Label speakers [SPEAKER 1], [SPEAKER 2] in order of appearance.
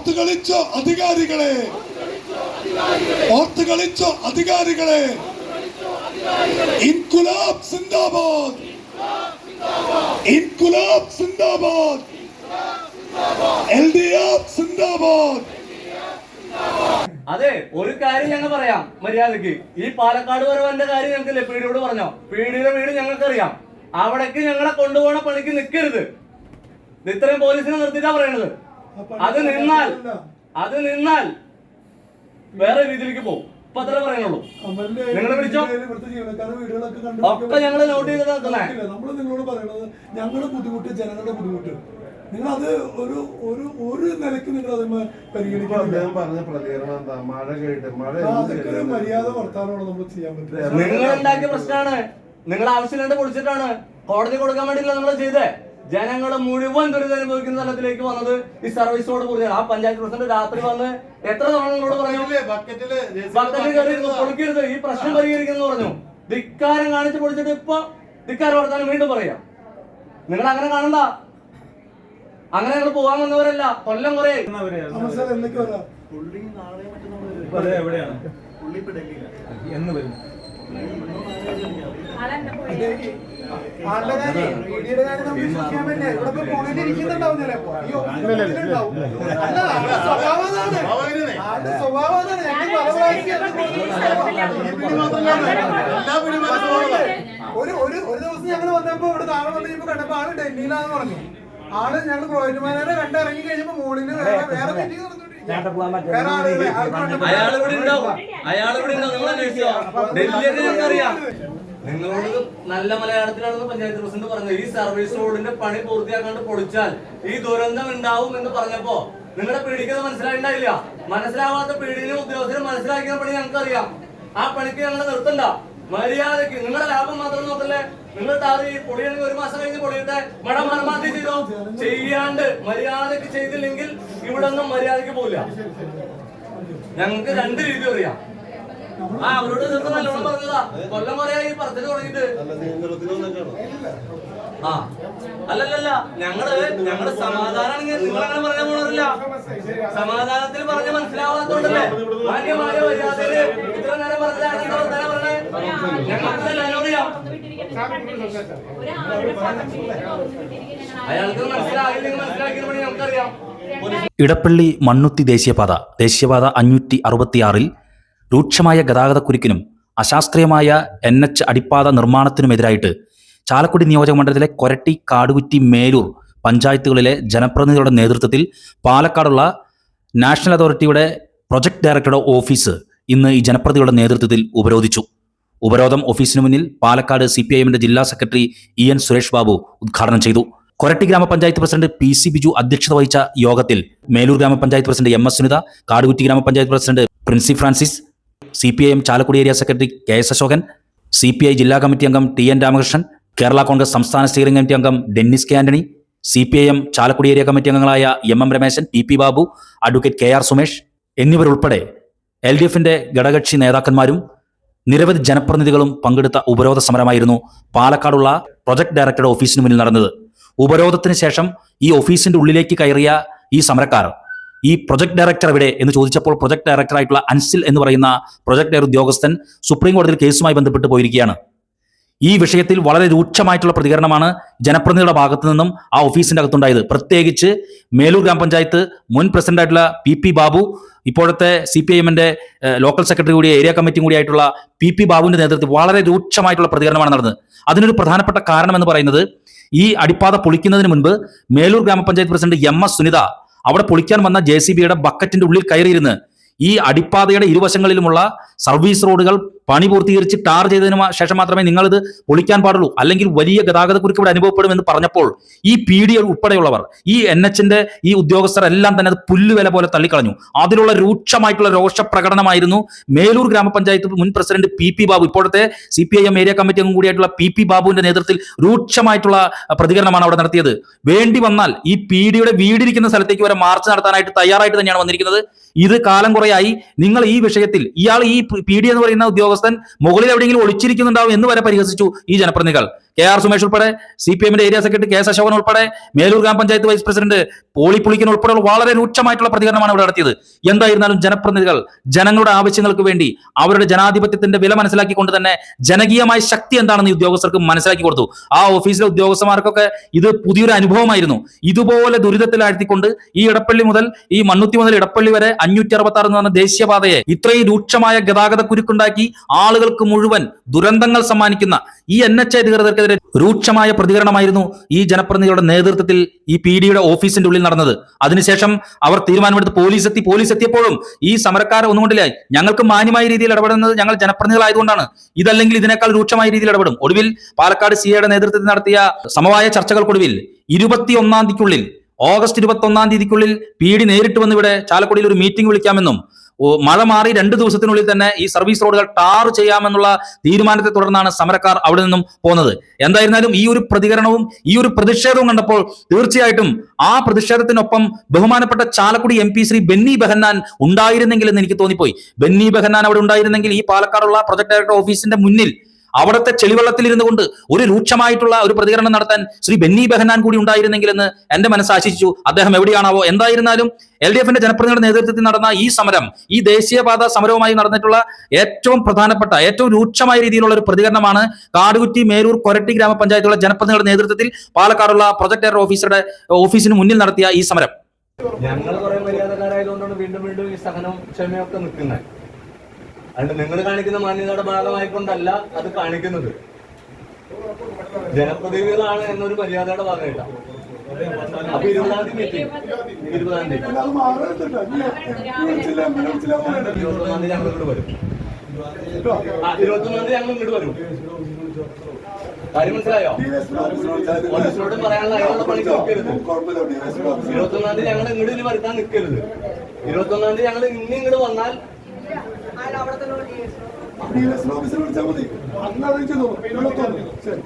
[SPEAKER 1] ഓർത്ത് അധികാരികളെ. ഓർത്ത് അധികാരികളെ. ഇൻകുലാബ് സിന്ദാബാദ്. ഇൻകുലാബ് സിന്ദാബാദ്. എൽ ഡി എഫ് സിന്ദാബാദ്.
[SPEAKER 2] അതെ ഒരു കാര്യം ഞങ്ങൾ പറയാം മര്യാദയ്ക്ക് ഈ പാലക്കാട് വരവന്റെ കാര്യം ഞങ്ങൾക്ക് പീടിയോട് പറഞ്ഞോ? പീടിയുടെ വീട് ഞങ്ങൾക്കറിയാം. അവിടേക്ക് ഞങ്ങളെ കൊണ്ടുപോകണ പണിക്ക് നിൽക്കരുത് ഇത് ഇത്രയും പോലീസിനെ നിർത്തിയിട്ടാ പറയണത്. അത് നിന്നാൽ അത് നിന്നാൽ വേറെ രീതിയിലേക്ക് പോകും. ഇപ്പൊ അത്ര പറയുന്നുള്ളൂ. നിങ്ങൾ വിളിച്ചോ? ഒക്കെ ഞങ്ങൾ നോട്ട് ചെയ്ത് നിൽക്കുന്നേ
[SPEAKER 3] നമ്മൾ നിങ്ങളോട് പറയണത് ഞങ്ങളുടെ ബുദ്ധിമുട്ട് ജനങ്ങളുടെ ബുദ്ധിമുട്ട്. നിങ്ങൾ അത് ഒരു ഒരു ഒരു നിലയ്ക്ക് നിങ്ങൾ അത്
[SPEAKER 4] പരിഗണിക്കണം പറഞ്ഞ പ്രതികരണം എന്താ? മഴ കേട്ട് മഴ
[SPEAKER 3] അതൊക്കെ ഒരു മര്യാദ വർത്താനമാണ് നമ്മൾ ചെയ്യാൻ പറ്റില്ല
[SPEAKER 2] നിങ്ങൾ ഉണ്ടാക്കിയ പ്രശ്നമാണ്. നിങ്ങൾ ആവശ്യമില്ലാണ്ട് പൊളിച്ചിട്ടാണ് കോടതി കൊടുക്കാൻ വേണ്ടിയില്ല നമ്മൾ ചെയ്തേ ജനങ്ങൾ മുഴുവൻ ദുരിതം അനുഭവിക്കുന്ന സ്ഥലത്തിലേക്ക് വന്നത് ഈ സർവീസോട് കൂടിയാണ്. ആ പഞ്ചായത്ത് പ്രസിഡന്റ് രാത്രി വന്ന് എത്ര തവണ നിങ്ങളോട് പറഞ്ഞു?
[SPEAKER 4] ഇല്ലേ, ബക്കറ്റിൽ ജെ.സി.ബി.
[SPEAKER 2] ബക്കറ്റ് കയറിയിരുന്നു പൊളിക്കരുത്. ഈ പ്രശ്നം പരിഹരിക്കുന്നു പറഞ്ഞു. ധിക്കാരം കാണിച്ച് പൊളിച്ചിട്ട് ഇപ്പൊ ധിക്കാരം വർത്താനം വീണ്ടും പറയാം. നിങ്ങൾ അങ്ങനെ കാണണ്ട. അങ്ങനെ ഞങ്ങൾ പോകാൻ വന്നവരല്ല. കൊല്ലം കുറെ.
[SPEAKER 3] അവസരം എന്ന് വരാം.
[SPEAKER 4] സ്വാഭാവികം.
[SPEAKER 3] ഒരു ഒരു ഒരു ദിവസം ഞങ്ങൾ വന്നപ്പോ ഇവിടെ താഴെ വന്ന് കഴിഞ്ഞപ്പോ കണ്ടപ്പോ ആൾ ഡൽഹിയിലാന്ന് പറഞ്ഞു ആൾ ഞങ്ങൾ പ്രോജക്ട് മാനേജറെ കണ്ടിറങ്ങി കഴിഞ്ഞപ്പോ മോളിന് വേറെ വേറെ മീറ്റിംഗ് നടന്നുകൊണ്ടിരിക്കുകയാണ്
[SPEAKER 2] ഉണ്ടാവും അയാൾ ഇവിടെ ഉണ്ടാവും. നിങ്ങളോട് നല്ല മലയാളത്തിലാണെന്ന് പഞ്ചായത്ത് പ്രസിഡന്റ് പറഞ്ഞത് ഈ സർവീസ് റോഡിന്റെ പണി പൂർത്തിയാക്കാണ്ട് പൊളിച്ചാൽ ഈ ദുരന്തം ഉണ്ടാവും. എന്ന് പറഞ്ഞപ്പോ നിങ്ങളുടെ പീഡിക്കുന്നത് മനസ്സിലായിണ്ടായില്ല മനസ്സിലാവാത്ത പീഡിനും ഉദ്യോഗസ്ഥരെ മനസ്സിലാക്കിയ പണി ഞങ്ങൾക്കറിയാം ആ പണിക്ക് ഞങ്ങൾ നിർത്തണ്ട മര്യാദയ്ക്ക് നിങ്ങളുടെ ലാഭം മാത്രം നോക്കല്ലേ നിങ്ങൾ താതി പൊളിയാണെങ്കിൽ ഒരു മാസം കഴിഞ്ഞ് പൊളിയട്ടെ. മഴ മർമാതി ചെയ്തോ? ചെയ്യാണ്ട്. മര്യാദയ്ക്ക് ചെയ്തില്ലെങ്കിൽ ഇവിടെ ഒന്നും മര്യാദയ്ക്ക് പോവില്ല. ഞങ്ങൾക്ക് രണ്ട് രീതി അറിയാം. ആ അവരോട് ഇതൊക്കെ നല്ലോണം പറഞ്ഞതാ. കൊല്ലം പറയാ ഈ പറച്ചിൽ
[SPEAKER 4] തുടങ്ങിട്ട്?
[SPEAKER 2] ആ. അല്ലല്ലല്ല ഞങ്ങൾ ഞങ്ങൾ സമാധാനാണെങ്കിൽ നിങ്ങൾ അങ്ങനെ പറയാൻ പോണില്ല സമാധാനത്തിൽ പറഞ്ഞ് മനസ്സിലാവാത്തോണ്ടല്ലേ? ഇത്ര നേരം പറഞ്ഞാൽ പറഞ്ഞേ നമുക്കറിയാം.
[SPEAKER 5] ഇടപ്പള്ളി മണ്ണുത്തി ദേശീയപാത ദേശീയപാത അഞ്ഞൂറ്റി അറുപത്തിയാറിൽ രൂക്ഷമായ ഗതാഗതക്കുരുക്കിനും അശാസ്ത്രീയമായ എൻ എച്ച് അടിപ്പാത നിർമ്മാണത്തിനുമെതിരായിട്ട് ചാലക്കുടി നിയോജക മണ്ഡലത്തിലെ കൊരട്ടി കാടുകുറ്റി മേലൂർ പഞ്ചായത്തുകളിലെ ജനപ്രതിനിധികളുടെ നേതൃത്വത്തിൽ പാലക്കാടുള്ള നാഷണൽ അതോറിറ്റിയുടെ പ്രൊജക്ട് ഡയറക്ടറുടെ ഓഫീസ് ഇന്ന് ഈ ജനപ്രതിനിധികളുടെ നേതൃത്വത്തിൽ ഉപരോധിച്ചു. ഉപരോധം ഓഫീസിനു മുന്നിൽ പാലക്കാട് സി പി ഐ എമ്മിന്റെ ജില്ലാ secretary E N Suresh Babu ഉദ്ഘാടനം ചെയ്തു. കൊരട്ടി ഗ്രാമപഞ്ചായത്ത് പ്രസിഡന്റ് പി സി ബിജു അധ്യക്ഷത വഹിച്ച യോഗത്തിൽ മേലൂർ ഗ്രാമപഞ്ചായത്ത് president M S Sunitha Kadukutty ഗ്രാമപഞ്ചായത്ത് president Princy Francis C P I M Chalakudy area secretary K S Ashokan C P I ജില്ലാ കമ്മിറ്റി അംഗം ടി എൻ രാമകൃഷ്ണൻ കേരള കോൺഗ്രസ് സംസ്ഥാന സ്റ്റിയറിംഗ് കമ്മിറ്റി അംഗം Dennis K Antony C P I M Chalakudy area committee അംഗങ്ങളായ M M Rameshan T P Babu advocate K R Sumesh എന്നിവരുൾപ്പെടെ L D എഫിന്റെ ഘടകകക്ഷി നേതാക്കന്മാരും നിരവധി ജനപ്രതിനിധികളും പങ്കെടുത്ത ഉപരോധ സമരമായിരുന്നു പാലക്കാടുള്ള പ്രൊജക്ട് ഡയറക്ടറുടെ ഓഫീസിന് മുന്നിൽ നടന്നത്. ഉപരോധത്തിന് ശേഷം ഈ ഓഫീസിന്റെ ഉള്ളിലേക്ക് കയറിയ ഈ സമരക്കാർ ഈ പ്രൊജക്ട് ഡയറക്ടർ എവിടെ എന്ന് ചോദിച്ചപ്പോൾ പ്രൊജക്ട് ഡയറക്ടറായിട്ടുള്ള അൻസിൽ എന്ന് പറയുന്ന പ്രൊജക്ട് ഡയറക്ടർ ഉദ്യോഗസ്ഥൻ സുപ്രീം കോടതിയിൽ കേസുമായി ബന്ധപ്പെട്ട് പോയിരിക്കുകയാണ്. ഈ വിഷയത്തിൽ വളരെ രൂക്ഷമായിട്ടുള്ള പ്രതികരണമാണ് ജനപ്രതിനിധിയുടെ ഭാഗത്തു നിന്നും ആ ഓഫീസിന്റെ അകത്തുണ്ടായത്. പ്രത്യേകിച്ച് മേലൂർ ഗ്രാമപഞ്ചായത്ത് മുൻ പ്രസിഡന്റായിട്ടുള്ള പി പി ബാബു ഇപ്പോഴത്തെ സി പി ഐഎമ്മിന്റെ ലോക്കൽ സെക്രട്ടറി കൂടി ഏരിയ കമ്മിറ്റി കൂടിയായിട്ടുള്ള പി പി ബാബുവിന്റെ നേതൃത്വത്തിൽ വളരെ രൂക്ഷമായിട്ടുള്ള പ്രതികരണമാണ് നടന്നത്. അതിനൊരു പ്രധാനപ്പെട്ട കാരണം എന്ന് പറയുന്നത് ഈ അടിപ്പാത പൊളിക്കുന്നതിന് മുൻപ് മേലൂർ ഗ്രാമപഞ്ചായത്ത് പ്രസിഡന്റ് എം എസ് സുനിത അവിടെ പൊളിക്കാൻ വന്ന ജെ സി ബിയുടെ ബക്കറ്റിന്റെ ഉള്ളിൽ കയറിയിരുന്ന് ഈ അടിപ്പാതയുടെ ഇരുവശങ്ങളിലുമുള്ള സർവീസ് റോഡുകൾ പണി പൂർത്തീകരിച്ച് ടാർ ചെയ്തതിന് ശേഷം മാത്രമേ നിങ്ങൾ ഇത് പൊളിക്കാൻ പാടുള്ളൂ. അല്ലെങ്കിൽ വലിയ ഗതാഗതക്കുരുക്ക് ഇവിടെ അനുഭവപ്പെടും എന്ന് പറഞ്ഞപ്പോൾ ഈ പി ഡി ഉൾപ്പെടെയുള്ളവർ ഈ എൻ എച്ചിന്റെ ഈ ഉദ്യോഗസ്ഥർ എല്ലാം തന്നെ അത് പുല്ലുവില പോലെ തള്ളിക്കളഞ്ഞു. അതിലുള്ള രൂക്ഷമായിട്ടുള്ള രോഷപ്രകടനമായിരുന്നു മേലൂർ ഗ്രാമപഞ്ചായത്ത് മുൻ പ്രസിഡന്റ് പി പി ബാബു. ഇപ്പോഴത്തെ C P I M area committee അംഗം കൂടിയായിട്ടുള്ള പി പി ബാബുവിന്റെ നേതൃത്വത്തിൽ രൂക്ഷമായിട്ടുള്ള പ്രതികരണമാണ് അവിടെ നടത്തിയത്. വേണ്ടി വന്നാൽ ഈ പി ഡിയുടെ വീടിരിക്കുന്ന സ്ഥലത്തേക്ക് വരെ മാർച്ച് നടത്താനായിട്ട് തയ്യാറായിട്ട് തന്നെയാണ് വന്നിരിക്കുന്നത്. ഇത് കാലം കുറയായി. നിങ്ങൾ ഈ വിഷയത്തിൽ ഇയാൾ ഈ പി ഡി എന്ന് പറയുന്ന ഉദ്യോഗസ്ഥൻ മുകളിൽ എവിടെയെങ്കിലും ഒളിച്ചിരിക്കുന്നുണ്ടാവും എന്ന് വരെ പരിഹസിച്ചു ഈ ജനപ്രതിനിധികൾ. കെ ആർ സുമേഷ് ഉൾപ്പെടെ സി പി എമ്മിന്റെ area secretary K S Ashokan ഉൾപ്പെടെ മേലൂർ ഗ്രാമപഞ്ചായത്ത് വൈസ് പ്രസിഡന്റ് പോളിപ്പുളിക്കൻ ഉൾപ്പെടെയുള്ള വളരെ രൂക്ഷമായിട്ടുള്ള പ്രതികരണമാണ് ഇവിടെ നടത്തിയത്. എന്തായിരുന്നാലും ജനപ്രതിനിധികൾ ജനങ്ങളുടെ ആവശ്യങ്ങൾക്ക് വേണ്ടി അവരുടെ ജനാധിപത്യത്തിന്റെ വില മനസ്സിലാക്കിക്കൊണ്ട് തന്നെ ജനകീയമായ ശക്തി എന്താണെന്ന് ഉദ്യോഗസ്ഥർക്ക് മനസ്സിലാക്കി കൊടുത്തു. ആ ഓഫീസിലെ ഉദ്യോഗസ്ഥന്മാർക്കൊക്കെ ഇത് പുതിയൊരു അനുഭവമായിരുന്നു. ഇതുപോലെ ദുരിതത്തിലാഴ്ത്തിക്കൊണ്ട് ഈ ഇടപ്പള്ളി മുതൽ ഈ മണ്ണുത്തി മുതൽ ഇടപ്പള്ളി വരെ അഞ്ഞൂറ്റി അറുപത്തി ആറ് എന്ന് പറഞ്ഞ ദേശീയപാതയെ ഇത്രയും രൂക്ഷമായ ഗതാഗത കുരുക്കുണ്ടാക്കി ആളുകൾക്ക് മുഴുവൻ ദുരന്തങ്ങൾ സമ്മാനിക്കുന്ന ഈ എൻ എച്ച് അധികൃതർക്കെതിരെ രൂക്ഷമായ പ്രതികരണമായിരുന്നു ഈ ജനപ്രതിനിധികളുടെ നേതൃത്വത്തിൽ ഈ പി ഡിയുടെ ഓഫീസിന്റെ ഉള്ളിൽ നടന്നത്. അതിനുശേഷം അവർ തീരുമാനമെടുത്ത് പോലീസ് എത്തി പോലീസ് എത്തിയപ്പോഴും ഈ സമരക്കാരെ ഒന്നുകൊണ്ടില്ല ഞങ്ങൾക്ക് മാന്യമായ രീതിയിൽ ഇടപെടുന്നത് ഞങ്ങൾ ജനപ്രതിനിധികളായതുകൊണ്ടാണ്. ഇതല്ലെങ്കിൽ ഇതിനേക്കാൾ രൂക്ഷമായ രീതിയിൽ ഇടപെടും. ഒടുവിൽ പാലക്കാട് സി എയുടെ നേതൃത്വത്തിൽ നടത്തിയ സമവായ ചർച്ചകൾക്കൊടുവിൽ ഇരുപത്തി ഒന്നാം തീയതിക്കുള്ളിൽ ഓഗസ്റ്റ് ഇരുപത്തി ഒന്നാം തീയതിക്കുള്ളിൽ പി ഡി നേരിട്ട് വന്ന് ഇവിടെ ചാലക്കുടിയിൽ ഒരു മീറ്റിംഗ് വിളിക്കാമെന്നും മഴ മാറി രണ്ട് ദിവസത്തിനുള്ളിൽ തന്നെ ഈ സർവീസ് റോഡുകൾ ടാർ ചെയ്യാമെന്നുള്ള തീരുമാനത്തെ തുടർന്നാണ് സമരക്കാർ അവിടെ നിന്നും പോകുന്നത് എന്തായിരുന്നാലും ഈ ഒരു പ്രതികരണവും ഈ ഒരു പ്രതിഷേധവും കണ്ടപ്പോൾ തീർച്ചയായിട്ടും ആ പ്രതിഷേധത്തിനൊപ്പം ബഹുമാനപ്പെട്ട ചാലക്കുടി എം പി ശ്രീ ബെന്നി ബെഹന്നാൻ ഉണ്ടായിരുന്നെങ്കിൽ എന്ന് എനിക്ക് തോന്നിപ്പോയി. ബെന്നി ബെഹന്നാൻ അവിടെ ഉണ്ടായിരുന്നെങ്കിൽ ഈ പാലക്കാടുള്ള പ്രൊജക്ട് ഡയറക്ടർ ഓഫീസിന്റെ മുന്നിൽ അവിടുത്തെ ചെളിവെള്ളത്തിൽ ഇരുന്നു കൊണ്ട് ഒരു രൂക്ഷമായിട്ടുള്ള ഒരു പ്രതികരണം നടത്താൻ ശ്രീ ബെന്നി ബെഹനാൻ കൂടി ഉണ്ടായിരുന്നെങ്കിൽ എന്ന് എന്റെ മനസ്സ് ആശിച്ചു. അദ്ദേഹം എവിടെയാണാവോ? എന്തായിരുന്നാലും എൽ ഡി എഫിന്റെ ജനപ്രതിനിധിയുടെ നേതൃത്വത്തിൽ നടന്ന ഈ സമരം ഈ ദേശീയപാത സമരവുമായി നടന്നിട്ടുള്ള ഏറ്റവും പ്രധാനപ്പെട്ട ഏറ്റവും രൂക്ഷമായ രീതിയിലുള്ള ഒരു പ്രതികരണമാണ് കാടുകുറ്റി മേരൂർ കൊരട്ടി ഗ്രാമപഞ്ചായത്തുള്ള ജനപ്രതിനിധിയുടെ നേതൃത്വത്തിൽ പാലക്കാടുള്ള പ്രൊജക്ട് ഡയറക്ടർ ഓഫീസറുടെ ഓഫീസിന് മുന്നിൽ നടത്തിയ ഈ സമരം.
[SPEAKER 2] ഞങ്ങൾ കുറെ മര്യാദക്കാരായതുകൊണ്ടാണ് വീണ്ടും വീണ്ടും ഈ സഹനവും ക്ഷമയൊക്കെ നിൽക്കുന്നത്. അതുകൊണ്ട് നിങ്ങൾ കാണിക്കുന്ന മാന്യതയുടെ ഭാഗമായിക്കൊണ്ടല്ല അത് കാണിക്കുന്നത്. ജനപ്രതിനിധികളാണ് എന്നൊരു മര്യാദയുടെ ഭാഗമായിട്ടാ. അപ്പൊ ഇരുപതാം തീയതി ഇരുപതാം തീയതി. ഇരുപത്തൊന്നാം തീയതി ഞങ്ങൾ ഇങ്ങോട്ട് വരും. ആ ഇരുപത്തൊന്നാം തീയതി ഞങ്ങൾ ഇങ്ങോട്ട് വരും. കാര്യം മനസ്സിലായോ. പോലീസിനോട് പറയാനുള്ള അയാളുടെ പണിക്ക് നിൽക്കരുത്. ഇരുപത്തൊന്നാം തീയതി ഞങ്ങൾ ഇങ്ങോട്ട് ഇനി വരുത്താൻ നിൽക്കരുത്. ഇരുപത്തൊന്നാം തീയതി ഞങ്ങൾ ഇനി ഇങ്ങോട്ട് വന്നാൽ
[SPEAKER 1] DSP ഓഫീസിൽ വിളിച്ചാൽ മതി. അന്ന് അറിയിച്ചു തോന്നുന്നു ശരി.